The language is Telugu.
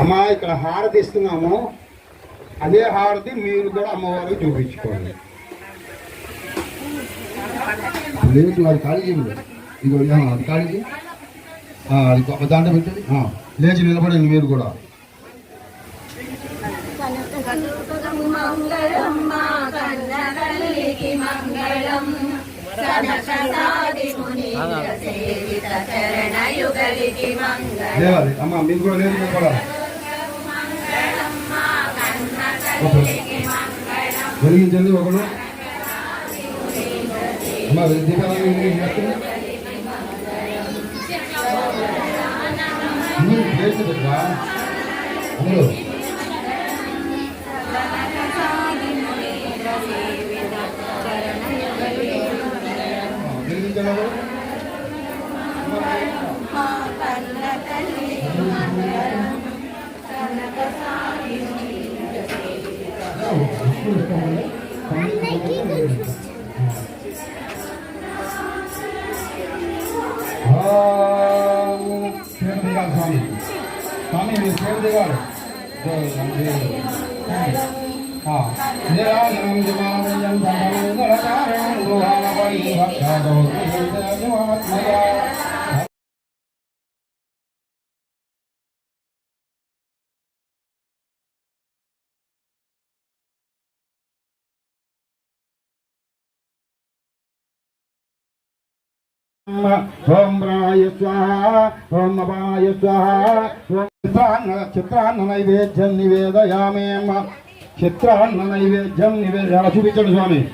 అమ్మా ఇక్కడ హారతి ఇస్తున్నాము. అదే హారతి మీరు కూడా అమ్మవారికి చూపించుకోండి. లేదు అది ఖాళీ చేయండి ఇదిగో అది ఖాళీ చేయి. అది ఒక దాంట్లో పెట్టండి. లేచి నిలబడండి మీరు కూడా. మంగళమ్మ మా కన్న తల్లికి మంగళం సనకసాది ముని సేవిత చరణ యుగలికి మంగళం లేవాలి అమ్మ మీరు కూడా లేచి నిలబడాలి ఓకే. వెలిగించండి ఒకడు అమ్మ దీపాలు వెలిగించండి. ఉమ్, లేచి పెట్టరా అందరూ సేవ స్వామి స్వామి మీరు సేవ దిగాలి ओम राय स्वाहा ओम स्वाहा ओम चित्रान्न नैवेद्यम. निवेदयामे चित्रान्न निवेदयामि स्वामी